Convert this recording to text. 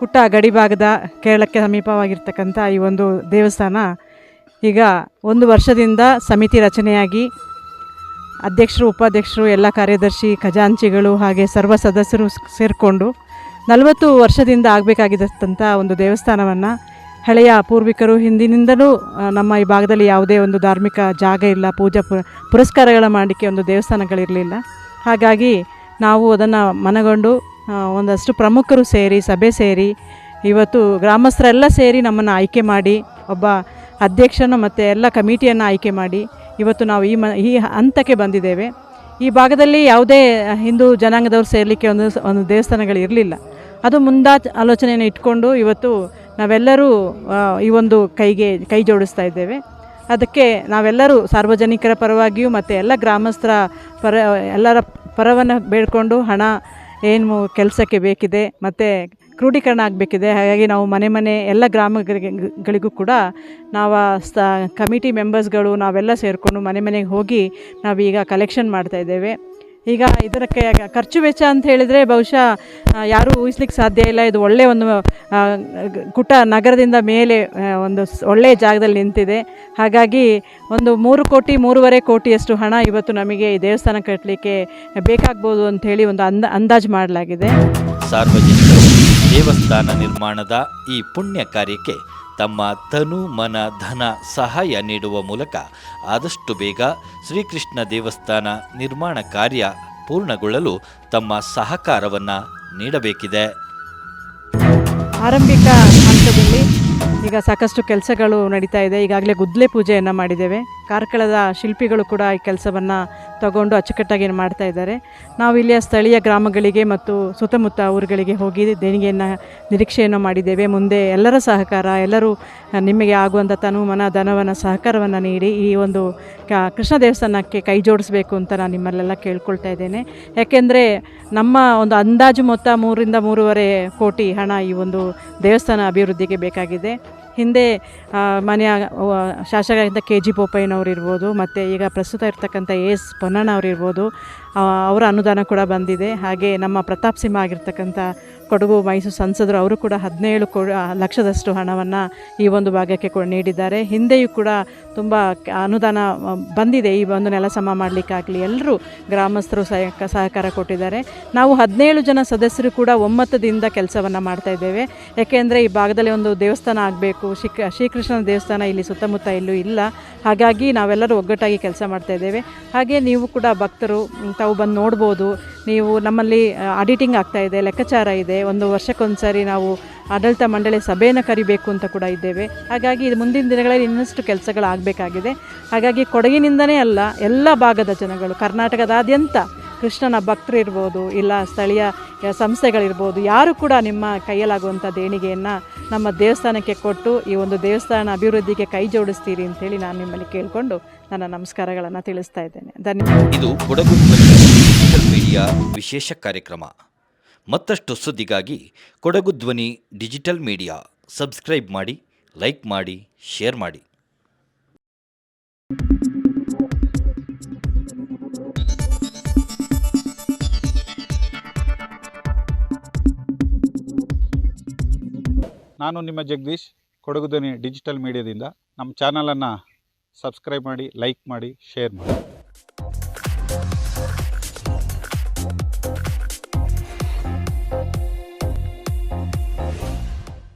ಕುಟ್ಟ ಗಡಿಭಾಗದ ಕೇರಳಕ್ಕೆ ಸಮೀಪವಾಗಿರ್ತಕ್ಕಂಥ ಈ ಒಂದು ದೇವಸ್ಥಾನ ಈಗ ಒಂದು ವರ್ಷದಿಂದ ಸಮಿತಿ ರಚನೆಯಾಗಿ ಅಧ್ಯಕ್ಷರು, ಉಪಾಧ್ಯಕ್ಷರು, ಎಲ್ಲ ಕಾರ್ಯದರ್ಶಿ, ಖಜಾಂಚಿಗಳು ಹಾಗೆ ಸರ್ವ ಸದಸ್ಯರು ಸೇರಿಕೊಂಡು ನಲವತ್ತು ವರ್ಷದಿಂದ ಆಗಬೇಕಾಗಿದ್ದಂಥ ಒಂದು ದೇವಸ್ಥಾನವನ್ನು ಹಳೆಯ ಪೂರ್ವಿಕರು ಹಿಂದಿನಿಂದಲೂ ನಮ್ಮ ಈ ಭಾಗದಲ್ಲಿ ಯಾವುದೇ ಒಂದು ಧಾರ್ಮಿಕ ಜಾಗ ಇಲ್ಲ, ಪೂಜಾ ಪುರ ಪುರಸ್ಕಾರಗಳ ಮಾಡಲಿಕ್ಕೆ ಒಂದು ದೇವಸ್ಥಾನಗಳಿರಲಿಲ್ಲ. ಹಾಗಾಗಿ ನಾವು ಅದನ್ನು ಮನಗೊಂಡು ಒಂದಷ್ಟು ಪ್ರಮುಖರು ಸೇರಿ, ಸಭೆ ಸೇರಿ, ಇವತ್ತು ಗ್ರಾಮಸ್ಥರೆಲ್ಲ ಸೇರಿ ನಮ್ಮನ್ನು ಆಯ್ಕೆ ಮಾಡಿ, ಒಬ್ಬ ಅಧ್ಯಕ್ಷನ ಮತ್ತು ಎಲ್ಲ ಕಮಿಟಿಯನ್ನು ಆಯ್ಕೆ ಮಾಡಿ ಇವತ್ತು ನಾವು ಈ ಮ, ಈ ಹಂತಕ್ಕೆ ಬಂದಿದ್ದೇವೆ. ಈ ಭಾಗದಲ್ಲಿ ಯಾವುದೇ ಹಿಂದೂ ಜನಾಂಗದವ್ರು ಸೇರಲಿಕ್ಕೆ ಒಂದು ಒಂದು ದೇವಸ್ಥಾನಗಳು ಇರಲಿಲ್ಲ. ಅದು ಮುಂದಾ ಆಲೋಚನೆಯನ್ನು ಇಟ್ಕೊಂಡು ಇವತ್ತು ನಾವೆಲ್ಲರೂ ಈ ಒಂದು ಕೈಗೆ, ಕೈ ಜೋಡಿಸ್ತಾ ಇದ್ದೇವೆ. ಅದಕ್ಕೆ ನಾವೆಲ್ಲರೂ ಸಾರ್ವಜನಿಕರ ಪರವಾಗಿಯೂ ಮತ್ತು ಎಲ್ಲ ಗ್ರಾಮಸ್ಥರ ಪರ, ಎಲ್ಲರ ಪರವನ್ನು ಬೇಡಿಕೊಂಡು ಹಣ ಏನು ಕೆಲಸಕ್ಕೆ ಬೇಕಿದೆ, ಮತ್ತು ಕ್ರೋಢೀಕರಣ ಆಗಬೇಕಿದೆ. ಹಾಗಾಗಿ ನಾವು ಮನೆ ಮನೆ ಎಲ್ಲ ಗ್ರಾಮಗಳಿಗೆ ಗಳಿಗೂ ಕೂಡ ನಾವು ಸ, ಕಮಿಟಿ ಮೆಂಬರ್ಸ್ಗಳು ನಾವೆಲ್ಲ ಸೇರಿಕೊಂಡು ಮನೆ ಮನೆಗೆ ಹೋಗಿ ನಾವೀಗ ಕಲೆಕ್ಷನ್ ಮಾಡ್ತಾ ಇದ್ದೇವೆ. ಈಗ ಇದರ ಖರ್ಚು ವೆಚ್ಚ ಅಂತ ಹೇಳಿದರೆ ಬಹುಶಃ ಯಾರೂ ಊಹಿಸ್ಲಿಕ್ಕೆ ಸಾಧ್ಯ ಇಲ್ಲ. ಇದು ಒಳ್ಳೆಯ ಒಂದು ಕುಟ ನಗರದಿಂದ ಮೇಲೆ ಒಂದು ಒಳ್ಳೆಯ ಜಾಗದಲ್ಲಿ ನಿಂತಿದೆ. ಹಾಗಾಗಿ ಒಂದು ಮೂರು ಕೋಟಿ, ಮೂರುವರೆ ಕೋಟಿಯಷ್ಟು ಹಣ ಇವತ್ತು ನಮಗೆ ಈ ದೇವಸ್ಥಾನ ಕಟ್ಟಲಿಕ್ಕೆ ಬೇಕಾಗ್ಬೋದು ಹೇಳಿ ಒಂದು ಅಂದ, ಅಂದಾಜು ಮಾಡಲಾಗಿದೆ. ಸಾರ್ವಜನಿಕ ದೇವಸ್ಥಾನ ನಿರ್ಮಾಣದ ಈ ಪುಣ್ಯ ಕಾರ್ಯಕ್ಕೆ ತಮ್ಮ ತನು ಮನ ಧನ ಸಹಾಯ ನೀಡುವ ಮೂಲಕ ಆದಷ್ಟು ಬೇಗ ಶ್ರೀಕೃಷ್ಣ ದೇವಸ್ಥಾನ ನಿರ್ಮಾಣ ಕಾರ್ಯ ಪೂರ್ಣಗೊಳ್ಳಲು ತಮ್ಮ ಸಹಕಾರವನ್ನು ನೀಡಬೇಕಿದೆ. ಆರಂಭಿಕ ಹಂತದಲ್ಲಿ ಈಗ ಸಾಕಷ್ಟು ಕೆಲಸಗಳು ನಡೀತಾ ಇದೆ. ಈಗಾಗಲೇ ಗುದ್ಲೆ ಪೂಜೆಯನ್ನು ಮಾಡಿದ್ದೇವೆ. ಕಾರ್ಕಳದ ಶಿಲ್ಪಿಗಳು ಕೂಡ ಈ ಕೆಲಸವನ್ನು ತಗೊಂಡು ಅಚ್ಚುಕಟ್ಟಾಗಿ ಮಾಡ್ತಾ ಇದ್ದಾರೆ. ನಾವು ಇಲ್ಲಿಯ ಸ್ಥಳೀಯ ಗ್ರಾಮಗಳಿಗೆ ಮತ್ತು ಸುತ್ತಮುತ್ತ ಊರುಗಳಿಗೆ ಹೋಗಿ ದೇಣಿಗೆಯನ್ನು, ನಿರೀಕ್ಷೆಯನ್ನು ಮಾಡಿದ್ದೇವೆ. ಮುಂದೆ ಎಲ್ಲರ ಸಹಕಾರ, ಎಲ್ಲರೂ ನಿಮಗೆ ಆಗುವಂಥ ತನು ಮನ ಧನವನ್ನು, ಸಹಕಾರವನ್ನು ನೀಡಿ ಈ ಒಂದು ಕೃಷ್ಣ ದೇವಸ್ಥಾನಕ್ಕೆ ಕೈ ಜೋಡಿಸಬೇಕು ಅಂತ ನಾನು ನಿಮ್ಮಲ್ಲೆಲ್ಲ ಕೇಳ್ಕೊಳ್ತಾ ಇದ್ದೇನೆ. ಯಾಕೆಂದರೆ ನಮ್ಮ ಒಂದು ಅಂದಾಜು ಮೊತ್ತ ಮೂರಿಂದ ಮೂರುವರೆ ಕೋಟಿ ಹಣ ಈ ಒಂದು ದೇವಸ್ಥಾನ ಅಭಿವೃದ್ಧಿಗೆ ಬೇಕಾಗಿದೆ. ಹಿಂದೆ ಮನೆಯ ಶಾಸಕ ಶಾಸಕರಾಗಿದ್ದ ಕೆ ಜಿ ಬೋಪಯ್ಯನವರು ಇರ್ಬೋದು, ಮತ್ತು ಈಗ ಪ್ರಸ್ತುತ ಇರ್ತಕ್ಕಂಥ ಎಸ್ ಪೊನ್ನಣ್ಣವ್ರು ಇರ್ಬೋದು ಅವರ ಅನುದಾನ ಕೂಡ ಬಂದಿದೆ. ಹಾಗೆ ನಮ್ಮ ಪ್ರತಾಪ್ ಸಿಂಹ ಆಗಿರ್ತಕ್ಕಂಥ ಕೊಡಗು ಮೈಸೂರು ಸಂಸದರು ಅವರು ಕೂಡ ಹದಿನೇಳು ಕೋ ಲಕ್ಷದಷ್ಟು ಹಣವನ್ನು ಈ ಒಂದು ಭಾಗಕ್ಕೆ ಕೂಡ ನೀಡಿದ್ದಾರೆ. ಹಿಂದೆಯೂ ಕೂಡ ತುಂಬ ಅನುದಾನ ಬಂದಿದೆ ಈ ಒಂದು ನೆಲ ಸಮ ಮಾಡಲಿಕ್ಕಾಗಲಿ. ಎಲ್ಲರೂ ಗ್ರಾಮಸ್ಥರು ಸಹಕ ಸಹಕಾರ ಕೊಟ್ಟಿದ್ದಾರೆ. ನಾವು ಹದಿನೇಳು ಜನ ಸದಸ್ಯರು ಕೂಡ ಒಮ್ಮತದಿಂದ ಕೆಲಸವನ್ನು ಮಾಡ್ತಾ ಇದ್ದೇವೆ. ಯಾಕೆಂದರೆ ಈ ಭಾಗದಲ್ಲಿ ಒಂದು ದೇವಸ್ಥಾನ ಆಗಬೇಕು. ಶ್ರೀ ಶ್ರೀಕೃಷ್ಣನ ದೇವಸ್ಥಾನ ಇಲ್ಲಿ ಸುತ್ತಮುತ್ತ ಎಲ್ಲೂ ಇಲ್ಲ. ಹಾಗಾಗಿ ನಾವೆಲ್ಲರೂ ಒಗ್ಗಟ್ಟಾಗಿ ಕೆಲಸ ಮಾಡ್ತಾ ಇದ್ದೇವೆ. ಹಾಗೆ ನೀವು ಕೂಡ ಭಕ್ತರು, ತಾವು ಬಂದು ನೋಡ್ಬೋದು. ನೀವು ನಮ್ಮಲ್ಲಿ ಆಡಿಟಿಂಗ್ ಆಗ್ತಾ ಇದೆ, ಲೆಕ್ಕಾಚಾರ ಇದೆ. ಒಂದು ವರ್ಷಕ್ಕೊಂದ್ಸರಿ ನಾವು ಆಡಳಿತ ಮಂಡಳಿ ಸಭೆಯನ್ನು ಕರಿಬೇಕು ಅಂತ ಕೂಡ ಇದ್ದೇವೆ. ಹಾಗಾಗಿ ಇದು ಮುಂದಿನ ದಿನಗಳಲ್ಲಿ ಇನ್ನಷ್ಟು ಕೆಲಸಗಳು ಆಗಬೇಕಾಗಿದೆ ಹಾಗಾಗಿ ಕೊಡಗಿನಿಂದನೇ ಅಲ್ಲ, ಎಲ್ಲ ಭಾಗದ ಜನಗಳು, ಕರ್ನಾಟಕದಾದ್ಯಂತ ಕೃಷ್ಣನ ಭಕ್ತರು ಇರ್ಬೋದು, ಇಲ್ಲ ಸ್ಥಳೀಯ ಸಂಸ್ಥೆಗಳಿರ್ಬೋದು, ಯಾರು ಕೂಡ ನಿಮ್ಮ ಕೈಯಲ್ಲಾಗುವಂಥ ದೇಣಿಗೆಯನ್ನು ನಮ್ಮ ದೇವಸ್ಥಾನಕ್ಕೆ ಕೊಟ್ಟು ಈ ಒಂದು ದೇವಸ್ಥಾನ ಅಭಿವೃದ್ಧಿಗೆ ಕೈ ಜೋಡಿಸ್ತೀರಿ ಅಂತೇಳಿ ನಾನು ನಿಮ್ಮಲ್ಲಿ ಕೇಳಿಕೊಂಡು ನನ್ನ ನಮಸ್ಕಾರಗಳನ್ನು ತಿಳಿಸ್ತಾ ಇದ್ದೇನೆ. ಧನ್ಯವಾದ. ಇದು ಕೊಡಗು ವಿಶೇಷ ಕಾರ್ಯಕ್ರಮ. ಮತ್ತಷ್ಟು ಸುದ್ದಿಗಾಗಿ Kodagu Dhwani digital media. Subscribe ಮಾಡಿ, ಲೈಕ್ ಮಾಡಿ, ಶೇರ್ ಮಾಡಿ. ನಾನು ನಿಮ್ಮ ಜಗದೀಶ್, ಕೊಡಗು ಧ್ವನಿ ಡಿಜಿಟಲ್ ಮೀಡಿಯಾದಿಂದ. ನಮ್ಮ ಚಾನಲನ್ನು ಸಬ್ಸ್ಕ್ರೈಬ್ ಮಾಡಿ, ಲೈಕ್ ಮಾಡಿ, ಶೇರ್ ಮಾಡಿ.